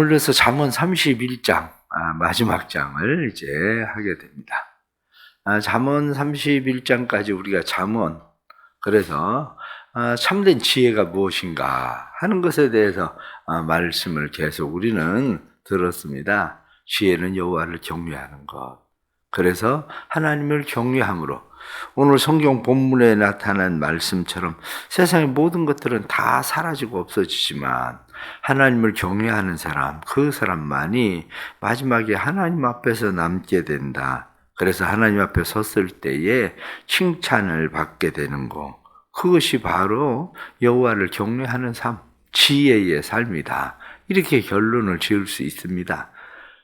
오늘 에서 잠언 31장 아, 마지막 장을 이제 하게 됩니다. 아, 잠언 31장까지 우리가 잠언 그래서 아, 참된 지혜가 무엇인가 하는 것에 대해서 아, 말씀을 계속 우리는 들었습니다. 지혜는 여호와를 경외하는 것. 그래서 하나님을 경외함으로 오늘 성경 본문에 나타난 말씀처럼 세상의 모든 것들은 다 사라지고 없어지지만 하나님을 경외하는 사람, 그 사람만이 마지막에 하나님 앞에서 남게 된다. 그래서 하나님 앞에 섰을 때에 칭찬을 받게 되는 거. 그것이 바로 여호와를 경외하는 삶, 지혜의 삶이다. 이렇게 결론을 지을 수 있습니다.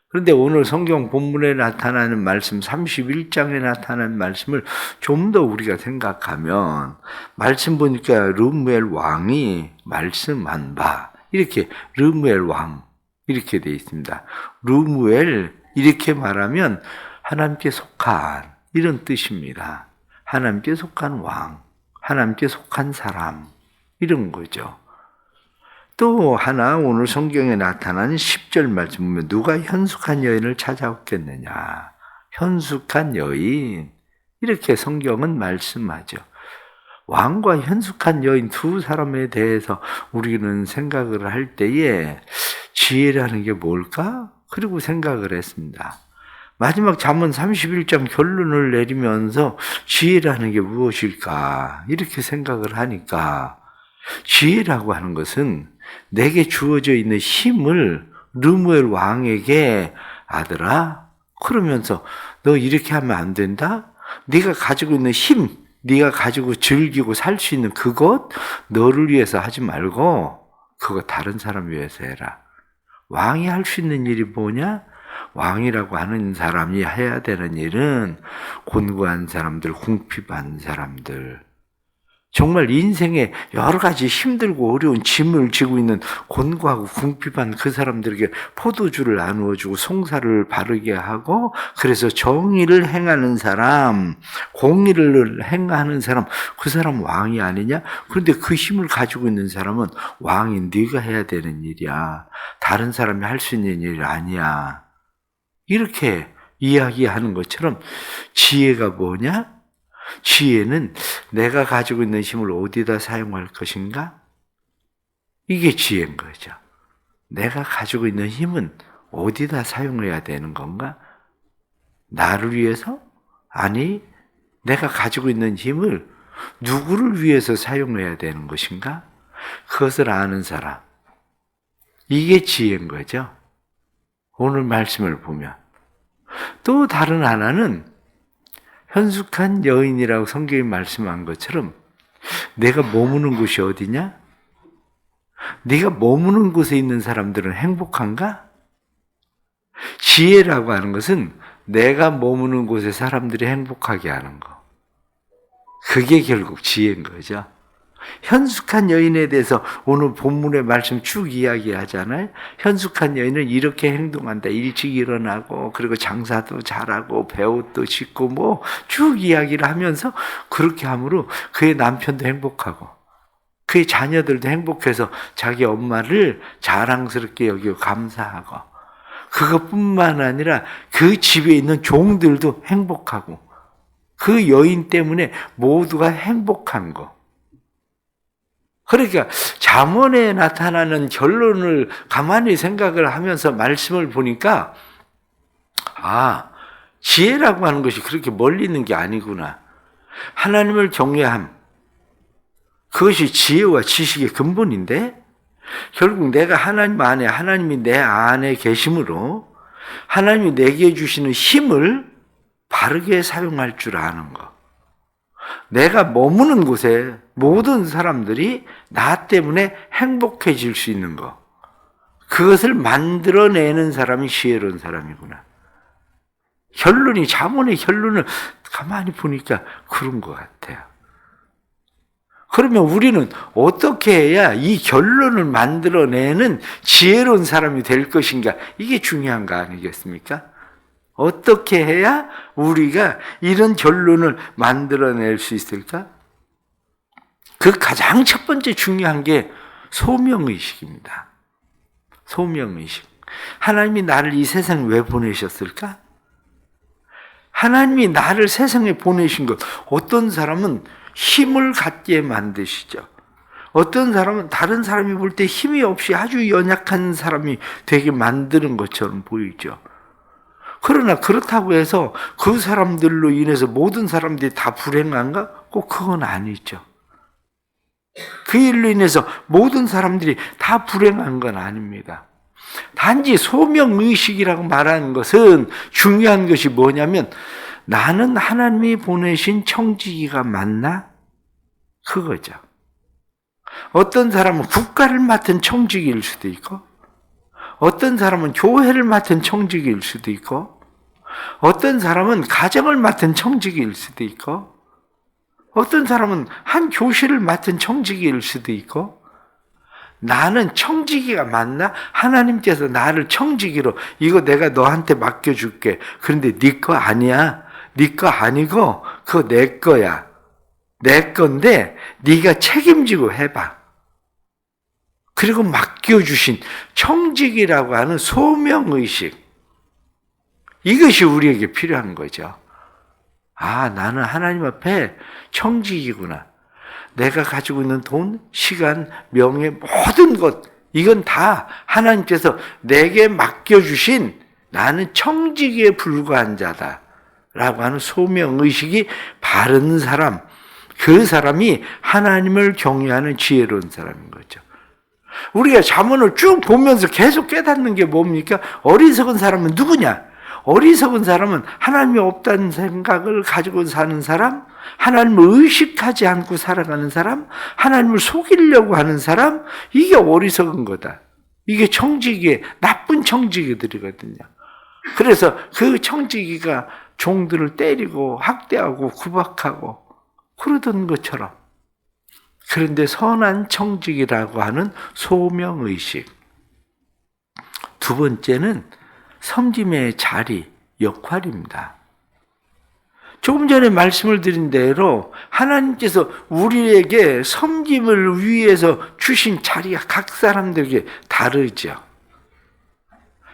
그런데 오늘 성경 본문에 나타나는 말씀, 31장에 나타나는 말씀을 좀 더 우리가 생각하면, 말씀 보니까 르무엘 왕이 말씀한 바, 이렇게 르무엘 왕, 이렇게 되어 있습니다. 르무엘, 이렇게 말하면 하나님께 속한, 이런 뜻입니다. 하나님께 속한 왕, 하나님께 속한 사람, 이런 거죠. 또 하나 오늘 성경에 나타나는 10절 말씀 보면 누가 현숙한 여인을 찾아왔겠느냐. 현숙한 여인. 이렇게 성경은 말씀하죠. 왕과 현숙한 여인 두 사람에 대해서 우리는 생각을 할 때에 지혜라는 게 뭘까? 그리고 생각을 했습니다. 마지막 잠언 31장 결론을 내리면서 지혜라는 게 무엇일까? 이렇게 생각을 하니까 지혜라고 하는 것은 내게 주어져 있는 힘을 르무엘 왕에게 아들아 그러면서 너 이렇게 하면 안 된다. 네가 가지고 있는 힘, 네가 가지고 즐기고 살 수 있는 그것 너를 위해서 하지 말고 그거 다른 사람 위해서 해라. 왕이 할 수 있는 일이 뭐냐? 왕이라고 하는 사람이 해야 되는 일은 곤고한 사람들, 궁핍한 사람들, 정말 인생에 여러 가지 힘들고 어려운 짐을 지고 있는 곤고하고 궁핍한 그 사람들에게 포도주를 나누어주고 송사를 바르게 하고 그래서 정의를 행하는 사람, 공의를 행하는 사람, 그 사람 왕이 아니냐? 그런데 그 힘을 가지고 있는 사람은 왕인 네가 해야 되는 일이야. 다른 사람이 할 수 있는 일이 아니야. 이렇게 이야기하는 것처럼 지혜가 뭐냐? 지혜는 내가 가지고 있는 힘을 어디다 사용할 것인가? 이게 지혜인 거죠. 내가 가지고 있는 힘은 어디다 사용해야 되는 건가? 나를 위해서? 아니, 내가 가지고 있는 힘을 누구를 위해서 사용해야 되는 것인가? 그것을 아는 사람. 이게 지혜인 거죠. 오늘 말씀을 보면. 또 다른 하나는 현숙한 여인이라고 성경이 말씀한 것처럼 내가 머무는 곳이 어디냐? 네가 머무는 곳에 있는 사람들은 행복한가? 지혜라고 하는 것은 내가 머무는 곳에 사람들이 행복하게 하는 거. 그게 결국 지혜인 거죠. 현숙한 여인에 대해서 오늘 본문의 말씀 쭉 이야기하잖아요. 현숙한 여인은 이렇게 행동한다. 일찍 일어나고 그리고 장사도 잘하고 배옷도 짓고 뭐 쭉 이야기를 하면서 그렇게 함으로 그의 남편도 행복하고 그의 자녀들도 행복해서 자기 엄마를 자랑스럽게 여기고 감사하고 그것뿐만 아니라 그 집에 있는 종들도 행복하고 그 여인 때문에 모두가 행복한 거. 그러니까 잠언에 나타나는 결론을 가만히 생각을 하면서 말씀을 보니까 아 지혜라고 하는 것이 그렇게 멀리 있는 게 아니구나. 하나님을 경외함 그것이 지혜와 지식의 근본인데 결국 내가 하나님 안에 하나님이 내 안에 계심으로 하나님이 내게 주시는 힘을 바르게 사용할 줄 아는 것. 내가 머무는 곳에 모든 사람들이 나 때문에 행복해질 수 있는 것. 그것을 만들어내는 사람이 지혜로운 사람이구나. 결론이, 자문의 결론을 가만히 보니까 그런 것 같아요. 그러면 우리는 어떻게 해야 이 결론을 만들어내는 지혜로운 사람이 될 것인가? 이게 중요한 거 아니겠습니까? 어떻게 해야 우리가 이런 결론을 만들어낼 수 있을까? 그 가장 첫 번째 중요한 게 소명의식입니다. 소명의식. 하나님이 나를 이 세상에 왜 보내셨을까? 하나님이 나를 세상에 보내신 것, 어떤 사람은 힘을 갖게 만드시죠. 어떤 사람은 다른 사람이 볼 때 힘이 없이 아주 연약한 사람이 되게 만드는 것처럼 보이죠. 그러나 그렇다고 해서 그 사람들로 인해서 모든 사람들이 다 불행한가? 꼭 그건 아니죠. 그 일로 인해서 모든 사람들이 다 불행한 건 아닙니다. 단지 소명의식이라고 말하는 것은 중요한 것이 뭐냐면 나는 하나님이 보내신 청지기가 맞나? 그거죠. 어떤 사람은 국가를 맡은 청지기일 수도 있고, 어떤 사람은 교회를 맡은 청지기일 수도 있고, 어떤 사람은 가정을 맡은 청지기일 수도 있고, 어떤 사람은 한 교실을 맡은 청지기일 수도 있고, 나는 청지기가 맞나? 하나님께서 나를 청지기로 이거 내가 너한테 맡겨줄게. 그런데 네 거 아니야. 네 거 아니고 그거 내 거야. 내 건데 네가 책임지고 해봐. 그리고 맡겨주신 청직이라고 하는 소명의식. 이것이 우리에게 필요한 거죠. 아, 나는 하나님 앞에 청직이구나. 내가 가지고 있는 돈, 시간, 명예, 모든 것, 이건 다 하나님께서 내게 맡겨주신 나는 청직에 불과한 자다. 라고 하는 소명의식이 바른 사람, 그 사람이 하나님을 경외하는 지혜로운 사람인 거죠. 우리가 자문을 쭉 보면서 계속 깨닫는 게 뭡니까? 어리석은 사람은 누구냐? 어리석은 사람은 하나님이 없다는 생각을 가지고 사는 사람, 하나님을 의식하지 않고 살아가는 사람, 하나님을 속이려고 하는 사람, 이게 어리석은 거다. 이게 청지기, 나쁜 청지기들이거든요. 그래서 그 청지기가 종들을 때리고 학대하고 구박하고 그러던 것처럼. 그런데 선한 청직이라고 하는 소명의식. 두 번째는 섬김의 자리, 역할입니다. 조금 전에 말씀을 드린 대로 하나님께서 우리에게 섬김을 위해서 주신 자리가 각 사람들에게 다르죠.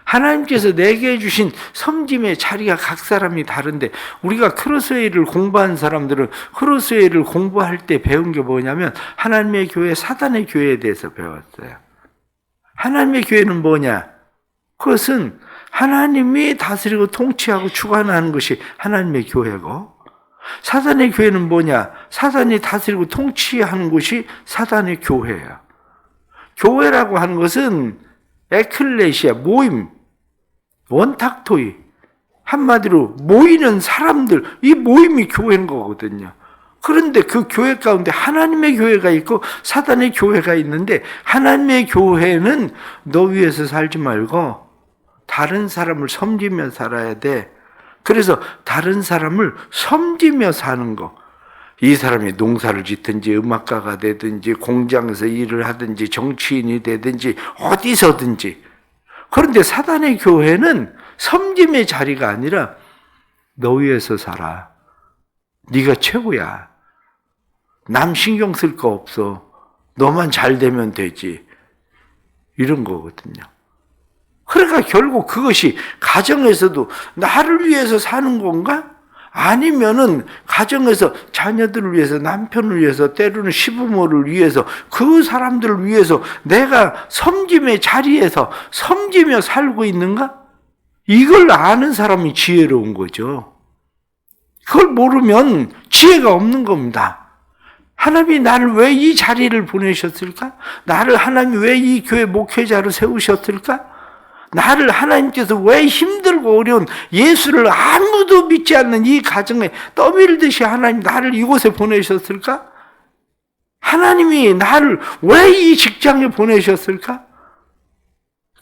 하나님께서 내게 주신 섬김의 자리가 각 사람이 다른데 우리가 크로스웨이를 공부한 사람들은 크로스웨이를 공부할 때 배운 게 뭐냐면 하나님의 교회, 사단의 교회에 대해서 배웠어요. 하나님의 교회는 뭐냐? 그것은 하나님이 다스리고 통치하고 주관하는 것이 하나님의 교회고 사단의 교회는 뭐냐? 사단이 다스리고 통치하는 것이 사단의 교회야. 교회라고 하는 것은 에클레시아 모임 원탁토이 한마디로 모이는 사람들 이 모임이 교회인 거거든요. 그런데 그 교회 가운데 하나님의 교회가 있고 사단의 교회가 있는데 하나님의 교회는 너 위에서 살지 말고 다른 사람을 섬기며 살아야 돼. 그래서 다른 사람을 섬기며 사는 거. 이 사람이 농사를 짓든지 음악가가 되든지 공장에서 일을 하든지 정치인이 되든지 어디서든지 그런데 사단의 교회는 섬김의 자리가 아니라 너 위에서 살아. 네가 최고야. 남 신경 쓸 거 없어. 너만 잘 되면 되지. 이런 거거든요. 그러니까 결국 그것이 가정에서도 나를 위해서 사는 건가? 아니면은 가정에서 자녀들을 위해서 남편을 위해서 때로는 시부모를 위해서 그 사람들을 위해서 내가 섬김의 자리에서 섬기며 살고 있는가? 이걸 아는 사람이 지혜로운 거죠. 그걸 모르면 지혜가 없는 겁니다. 하나님이 나를 왜 이 자리를 보내셨을까? 나를 하나님이 왜 이 교회 목회자로 세우셨을까? 나를 하나님께서 왜 힘들고 어려운 예수를 아무도 믿지 않는 이 가정에 떠밀듯이 하나님 나를 이곳에 보내셨을까? 하나님이 나를 왜 이 직장에 보내셨을까?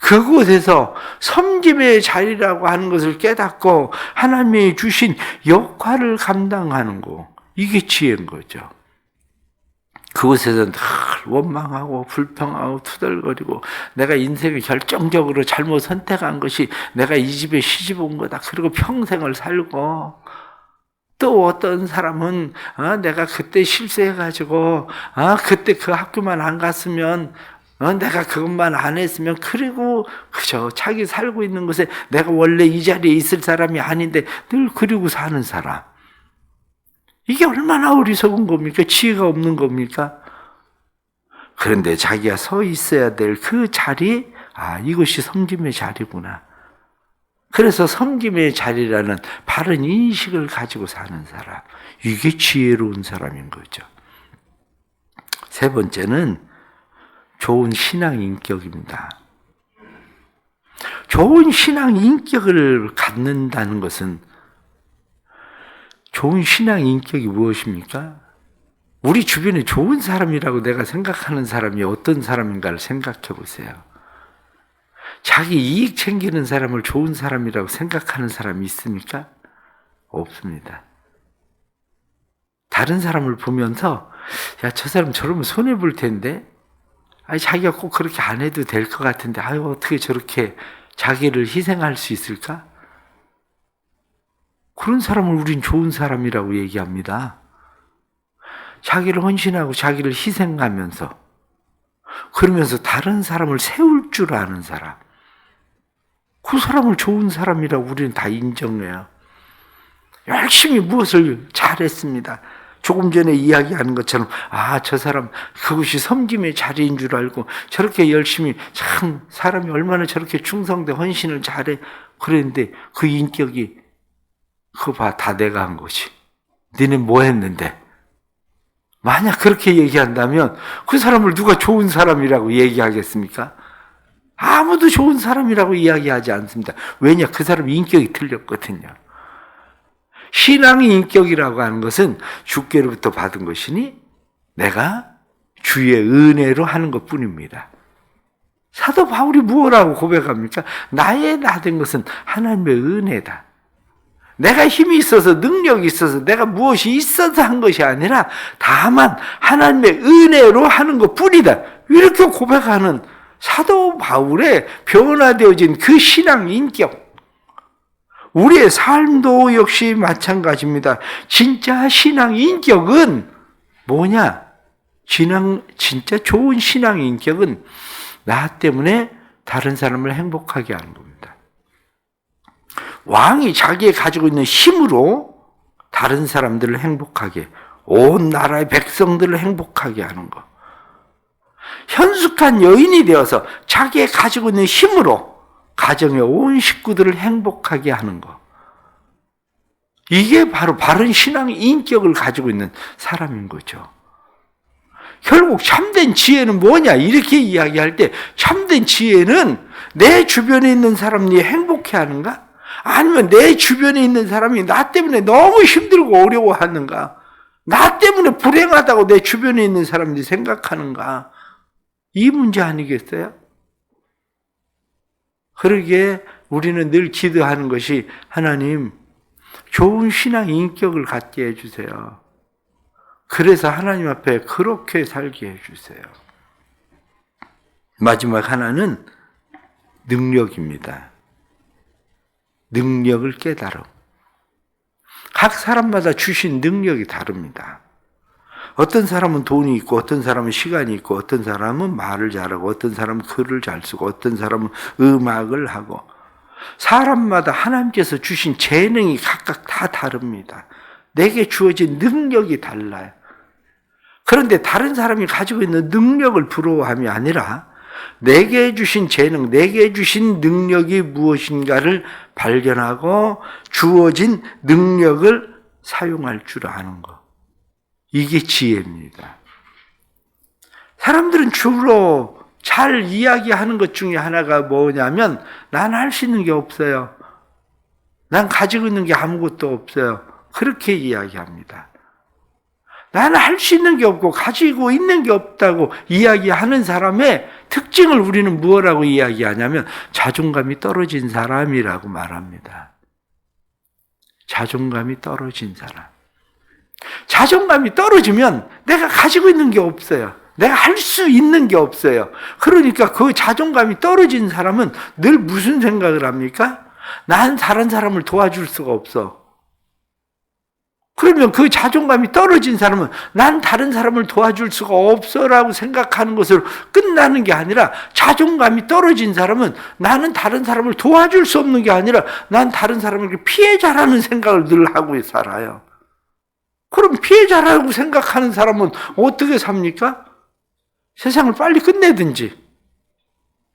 그곳에서 섬김의 자리라고 하는 것을 깨닫고 하나님이 주신 역할을 감당하는 거. 이게 지혜인 거죠. 그곳에서 늘 원망하고 불평하고 투덜거리고 내가 인생을 결정적으로 잘못 선택한 것이 내가 이 집에 시집 온 거다. 그리고 평생을 살고 또 어떤 사람은 어, 내가 그때 실수해가지고 어, 그때 그 학교만 안 갔으면 어, 내가 그것만 안 했으면 그리고 그저 자기 살고 있는 곳에 내가 원래 이 자리에 있을 사람이 아닌데 늘 그리고 사는 사람. 이게 얼마나 어리석은 겁니까? 지혜가 없는 겁니까? 그런데 자기가 서 있어야 될 그 자리, 아, 이것이 섬김의 자리구나. 그래서 섬김의 자리라는 바른 인식을 가지고 사는 사람. 이게 지혜로운 사람인 거죠. 세 번째는 좋은 신앙 인격입니다. 좋은 신앙 인격을 갖는다는 것은 좋은 신앙 인격이 무엇입니까? 우리 주변에 좋은 사람이라고 내가 생각하는 사람이 어떤 사람인가를 생각해 보세요. 자기 이익 챙기는 사람을 좋은 사람이라고 생각하는 사람이 있습니까? 없습니다. 다른 사람을 보면서 야, 저 사람 저러면 손해 볼 텐데. 아니 자기가 꼭 그렇게 안 해도 될 것 같은데 아유 어떻게 저렇게 자기를 희생할 수 있을까? 그런 사람을 우린 좋은 사람이라고 얘기합니다. 자기를 헌신하고 자기를 희생하면서 그러면서 다른 사람을 세울 줄 아는 사람. 그 사람을 좋은 사람이라고 우리는 다 인정해요. 열심히 무엇을 잘했습니다. 조금 전에 이야기하는 것처럼 아 저 사람 그것이 섬김의 자리인 줄 알고 저렇게 열심히 참 사람이 얼마나 저렇게 충성돼 헌신을 잘해 그랬는데 그 인격이 그거 봐 다 내가 한 거지. 니네 뭐 했는데? 만약 그렇게 얘기한다면 그 사람을 누가 좋은 사람이라고 얘기하겠습니까? 아무도 좋은 사람이라고 이야기하지 않습니다. 왜냐? 그 사람 인격이 틀렸거든요. 신앙의 인격이라고 하는 것은 주께로부터 받은 것이니 내가 주의 은혜로 하는 것 뿐입니다. 사도 바울이 무엇라고 고백합니까? 나의 나된 것은 하나님의 은혜다. 내가 힘이 있어서 능력이 있어서 내가 무엇이 있어서 한 것이 아니라 다만 하나님의 은혜로 하는 것 뿐이다. 이렇게 고백하는 사도 바울의 변화되어진 그 신앙 인격. 우리의 삶도 역시 마찬가지입니다. 진짜 신앙 인격은 뭐냐? 신앙, 진짜 좋은 신앙 인격은 나 때문에 다른 사람을 행복하게 하는 겁니다. 왕이 자기의 가지고 있는 힘으로 다른 사람들을 행복하게, 온 나라의 백성들을 행복하게 하는 것. 현숙한 여인이 되어서 자기의 가지고 있는 힘으로 가정의 온 식구들을 행복하게 하는 것. 이게 바로 바른 신앙 인격을 가지고 있는 사람인 거죠. 결국 참된 지혜는 뭐냐? 이렇게 이야기할 때 참된 지혜는 내 주변에 있는 사람이 행복해 하는가? 아니면 내 주변에 있는 사람이 나 때문에 너무 힘들고 어려워하는가? 나 때문에 불행하다고 내 주변에 있는 사람들이 생각하는가? 이 문제 아니겠어요? 그러기에 우리는 늘 기도하는 것이 하나님 좋은 신앙 인격을 갖게 해주세요. 그래서 하나님 앞에 그렇게 살게 해주세요. 마지막 하나는 능력입니다. 능력을 깨달음. 각 사람마다 주신 능력이 다릅니다. 어떤 사람은 돈이 있고, 어떤 사람은 시간이 있고, 어떤 사람은 말을 잘하고, 어떤 사람은 글을 잘 쓰고, 어떤 사람은 음악을 하고, 사람마다 하나님께서 주신 재능이 각각 다 다릅니다. 내게 주어진 능력이 달라요. 그런데 다른 사람이 가지고 있는 능력을 부러워함이 아니라 내게 주신 재능, 내게 주신 능력이 무엇인가를 발견하고 주어진 능력을 사용할 줄 아는 것. 이게 지혜입니다. 사람들은 주로 잘 이야기하는 것 중에 하나가 뭐냐면 난 할 수 있는 게 없어요. 난 가지고 있는 게 아무것도 없어요. 그렇게 이야기합니다. 나는 할 수 있는 게 없고 가지고 있는 게 없다고 이야기하는 사람의 특징을 우리는 무엇라고 이야기하냐면 자존감이 떨어진 사람이라고 말합니다. 자존감이 떨어진 사람. 자존감이 떨어지면 내가 가지고 있는 게 없어요. 내가 할 수 있는 게 없어요. 그러니까 그 자존감이 떨어진 사람은 늘 무슨 생각을 합니까? 난 다른 사람을 도와줄 수가 없어. 그러면 그 자존감이 떨어진 사람은 난 다른 사람을 도와줄 수가 없어라고 생각하는 것으로 끝나는 게 아니라 자존감이 떨어진 사람은 나는 다른 사람을 도와줄 수 없는 게 아니라 난 다른 사람에게 피해자라는 생각을 늘 하고 살아요. 그럼 피해자라고 생각하는 사람은 어떻게 삽니까? 세상을 빨리 끝내든지.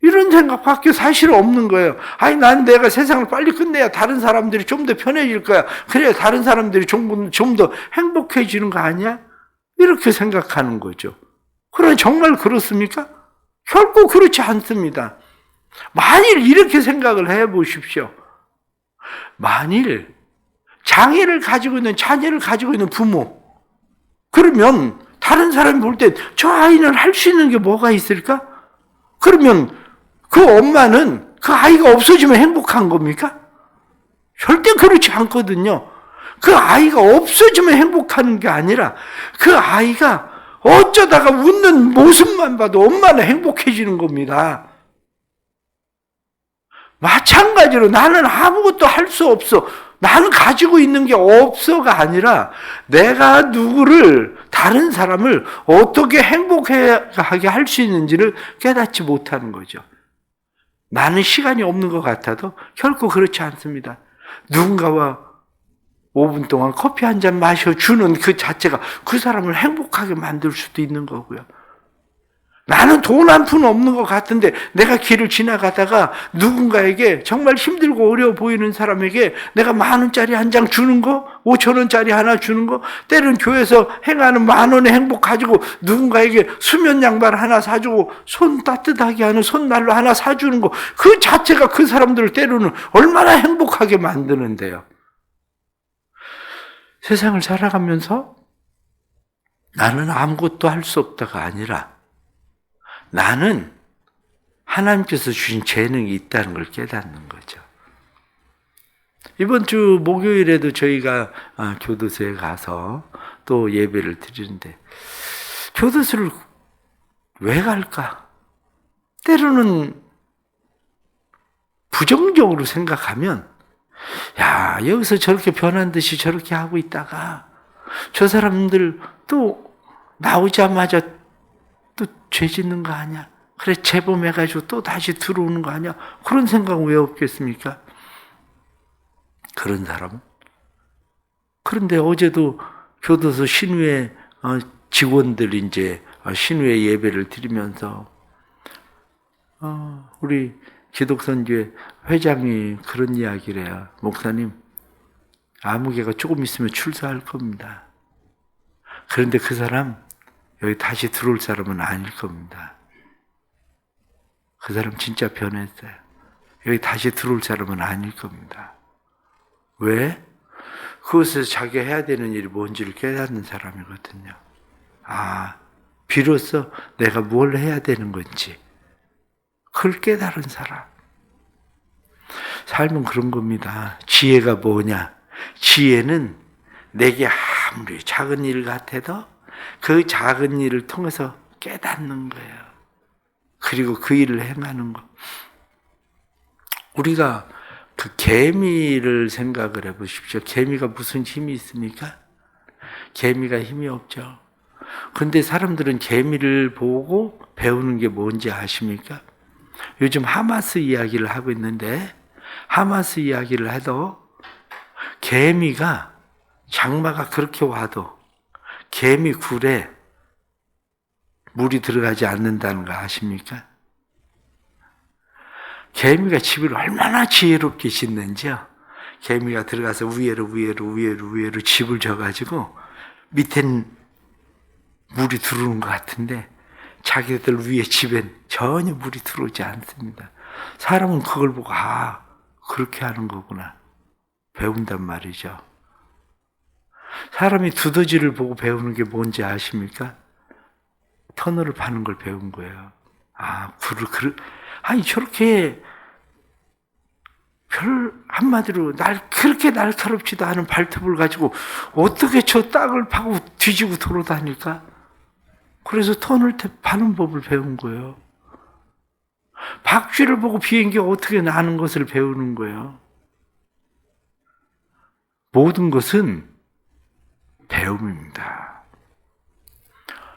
이런 생각밖에 사실 없는 거예요. 아니, 난 내가 세상을 빨리 끝내야 다른 사람들이 좀 더 편해질 거야. 그래야 다른 사람들이 좀 더 행복해지는 거 아니야? 이렇게 생각하는 거죠. 그러나 정말 그렇습니까? 결코 그렇지 않습니다. 만일 이렇게 생각을 해 보십시오. 만일 장애를 가지고 있는 자녀를 가지고 있는 부모, 그러면 다른 사람이 볼 때 저 아이는 할 수 있는 게 뭐가 있을까? 그러면 그 엄마는 그 아이가 없어지면 행복한 겁니까? 절대 그렇지 않거든요. 그 아이가 없어지면 행복하는 게 아니라 그 아이가 어쩌다가 웃는 모습만 봐도 엄마는 행복해지는 겁니다. 마찬가지로 나는 아무것도 할 수 없어. 나는 가지고 있는 게 없어가 아니라 내가 누구를 다른 사람을 어떻게 행복하게 할 수 있는지를 깨닫지 못하는 거죠. 나는 시간이 없는 것 같아도 결코 그렇지 않습니다. 누군가와 5분 동안 커피 한 잔 마셔주는 그 자체가 그 사람을 행복하게 만들 수도 있는 거고요. 나는 돈 한 푼 없는 것 같은데 내가 길을 지나가다가 누군가에게 정말 힘들고 어려워 보이는 사람에게 내가 만 원짜리 한 장 주는 거, 오천 원짜리 하나 주는 거, 때는 교회에서 행하는 만 원의 행복 가지고 누군가에게 수면 양말 하나 사주고 손 따뜻하게 하는 손난로 하나 사주는 거, 그 자체가 그 사람들을 때로는 얼마나 행복하게 만드는데요. 세상을 살아가면서 나는 아무것도 할 수 없다가 아니라 나는 하나님께서 주신 재능이 있다는 걸 깨닫는 거죠. 이번 주 목요일에도 저희가 아, 교도소에 가서 또 예배를 드리는데 교도소를 왜 갈까? 때로는 부정적으로 생각하면 야 여기서 저렇게 변한 듯이 저렇게 하고 있다가 저 사람들 또 나오자마자 또 죄 짓는 거 아니야? 그래 재범해가지고 또 다시 들어오는 거 아니야? 그런 생각 왜 없겠습니까? 그런 사람은 그런데 어제도 교도소 신우회 어, 직원들 이제 어, 신우회 예배를 드리면서 어, 우리 기독선교회 회장이 그런 이야기를 해요. 목사님, 아무개가 조금 있으면 출소할 겁니다. 그런데 그 사람 여기 다시 들어올 사람은 아닐 겁니다. 그 사람 진짜 변했어요. 여기 다시 들어올 사람은 아닐 겁니다. 왜? 그것에서 자기가 해야 되는 일이 뭔지를 깨닫는 사람이거든요. 아, 비로소 내가 뭘 해야 되는 건지. 그걸 깨달은 사람. 삶은 그런 겁니다. 지혜가 뭐냐? 지혜는 내게 아무리 작은 일 같아도 그 작은 일을 통해서 깨닫는 거예요. 그리고 그 일을 행하는 거. 우리가 그 개미를 생각을 해 보십시오. 개미가 무슨 힘이 있습니까? 개미가 힘이 없죠. 근데 사람들은 개미를 보고 배우는 게 뭔지 아십니까? 요즘 하마스 이야기를 하고 있는데, 하마스 이야기를 해도 개미가 장마가 그렇게 와도 개미 굴에 물이 들어가지 않는다는 거 아십니까? 개미가 집을 얼마나 지혜롭게 짓는지요. 개미가 들어가서 위에로 위에로 위에로 위에로 집을 져가지고 밑엔 물이 들어오는 것 같은데 자기들 위에 집엔 전혀 물이 들어오지 않습니다. 사람은 그걸 보고 아 그렇게 하는 거구나 배운단 말이죠. 사람이 두더지를 보고 배우는 게 뭔지 아십니까? 터널을 파는 걸 배운 거예요. 아, 굴을, 그 아니, 저렇게 별, 한마디로 날, 그렇게 날카롭지도 않은 발톱을 가지고 어떻게 저 땅을 파고 뒤지고 돌아다닐까? 그래서 터널 파는 법을 배운 거예요. 박쥐를 보고 비행기가 어떻게 나는 것을 배우는 거예요. 모든 것은 배움입니다.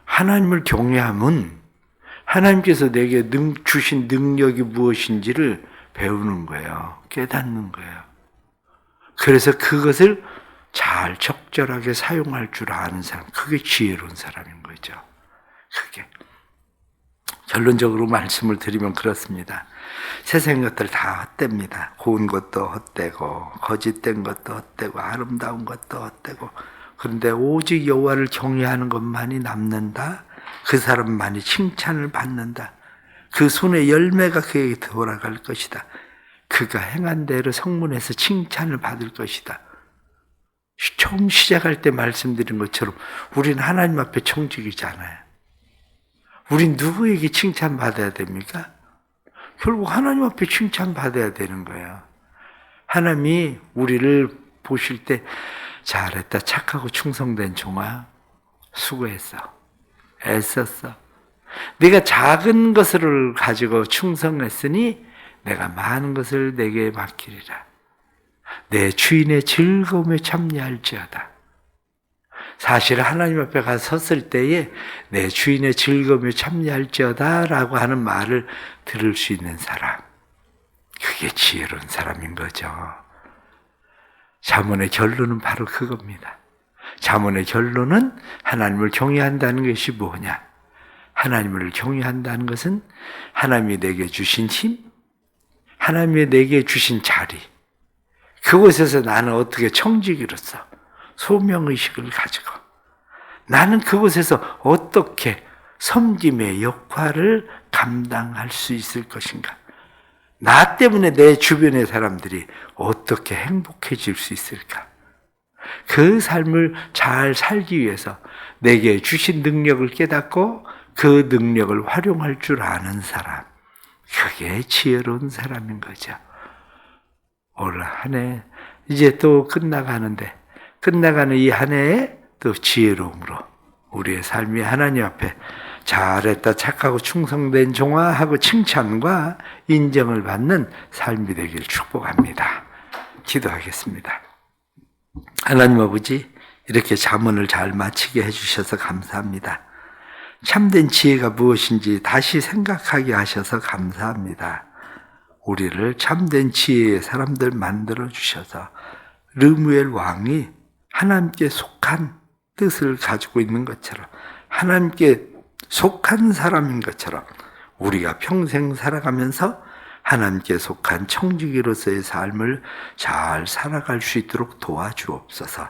하나님을 경외함은 하나님께서 내게 능, 주신 능력이 무엇인지를 배우는 거예요. 깨닫는 거예요. 그래서 그것을 잘 적절하게 사용할 줄 아는 사람, 그게 지혜로운 사람인 거죠. 그게. 결론적으로 말씀을 드리면 그렇습니다. 세상 것들 다 헛됩니다. 고운 것도 헛되고 거짓된 것도 헛되고 아름다운 것도 헛되고 그런데 오직 여호와를 경외하는 것만이 남는다. 그 사람만이 칭찬을 받는다. 그 손의 열매가 그에게 돌아갈 것이다. 그가 행한 대로 성문에서 칭찬을 받을 것이다. 처음 시작할 때 말씀드린 것처럼 우리는 하나님 앞에 청직이잖아요. 우린 누구에게 칭찬받아야 됩니까? 결국 하나님 앞에 칭찬받아야 되는 거예요. 하나님이 우리를 보실 때 잘했다, 착하고 충성된 종아, 수고했어. 애썼어. 네가 작은 것을 가지고 충성했으니 내가 많은 것을 내게 맡기리라. 내 주인의 즐거움에 참여할지어다. 사실 하나님 앞에 가서 섰을 때에 내 주인의 즐거움에 참여할지어다 라고 하는 말을 들을 수 있는 사람. 그게 지혜로운 사람인 거죠. 자문의 결론은 바로 그겁니다. 자문의 결론은 하나님을 경외한다는 것이 뭐냐? 하나님을 경외한다는 것은 하나님이 내게 주신 힘, 하나님이 내게 주신 자리, 그곳에서 나는 어떻게 청지기로서 소명의식을 가지고 나는 그곳에서 어떻게 섬김의 역할을 감당할 수 있을 것인가? 나 때문에 내 주변의 사람들이 어떻게 행복해질 수 있을까? 그 삶을 잘 살기 위해서 내게 주신 능력을 깨닫고 그 능력을 활용할 줄 아는 사람. 그게 지혜로운 사람인 거죠. 올 한 해, 이제 또 끝나가는데, 끝나가는 이 한 해에 또 지혜로움으로 우리의 삶이 하나님 앞에 잘했다, 착하고 충성된 종아 하고 칭찬과 인정을 받는 삶이 되길 축복합니다. 기도하겠습니다. 하나님 아버지, 이렇게 자문을 잘 마치게 해주셔서 감사합니다. 참된 지혜가 무엇인지 다시 생각하게 하셔서 감사합니다. 우리를 참된 지혜의 사람들 만들어 주셔서 르무엘 왕이 하나님께 속한 뜻을 가지고 있는 것처럼 하나님께 속한 사람인 것처럼 우리가 평생 살아가면서 하나님께 속한 청지기로서의 삶을 잘 살아갈 수 있도록 도와주옵소서.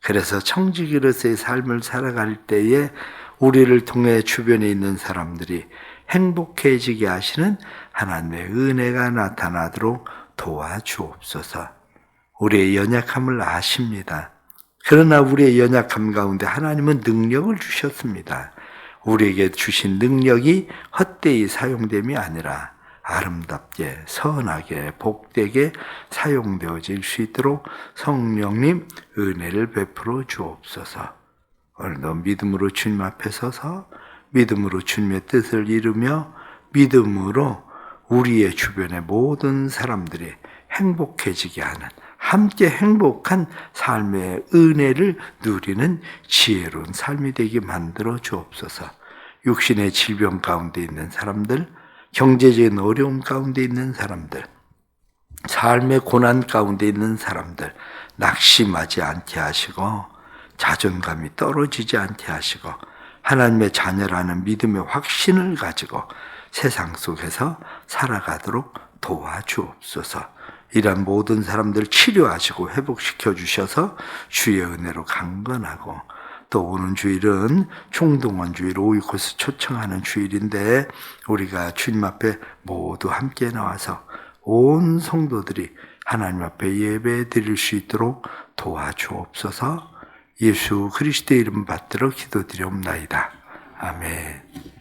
그래서 청지기로서의 삶을 살아갈 때에 우리를 통해 주변에 있는 사람들이 행복해지게 하시는 하나님의 은혜가 나타나도록 도와주옵소서. 우리의 연약함을 아십니다. 그러나 우리의 연약함 가운데 하나님은 능력을 주셨습니다. 우리에게 주신 능력이 헛되이 사용됨이 아니라 아름답게, 선하게, 복되게 사용되어질 수 있도록 성령님 은혜를 베풀어 주옵소서. 오늘도 믿음으로 주님 앞에 서서 믿음으로 주님의 뜻을 이루며 믿음으로 우리의 주변의 모든 사람들이 행복해지게 하는 함께 행복한 삶의 은혜를 누리는 지혜로운 삶이 되게 만들어 주옵소서. 육신의 질병 가운데 있는 사람들, 경제적인 어려움 가운데 있는 사람들, 삶의 고난 가운데 있는 사람들, 낙심하지 않게 하시고, 자존감이 떨어지지 않게 하시고, 하나님의 자녀라는 믿음의 확신을 가지고 세상 속에서 살아가도록 도와주옵소서. 이런 모든 사람들 치료하시고 회복시켜 주셔서 주의 은혜로 강건하고 또 오는 주일은 총동원 주일 오이코스 초청하는 주일인데 우리가 주님 앞에 모두 함께 나와서 온 성도들이 하나님 앞에 예배 드릴 수 있도록 도와주옵소서 예수 그리스도의 이름 받들어 기도드리옵나이다. 아멘.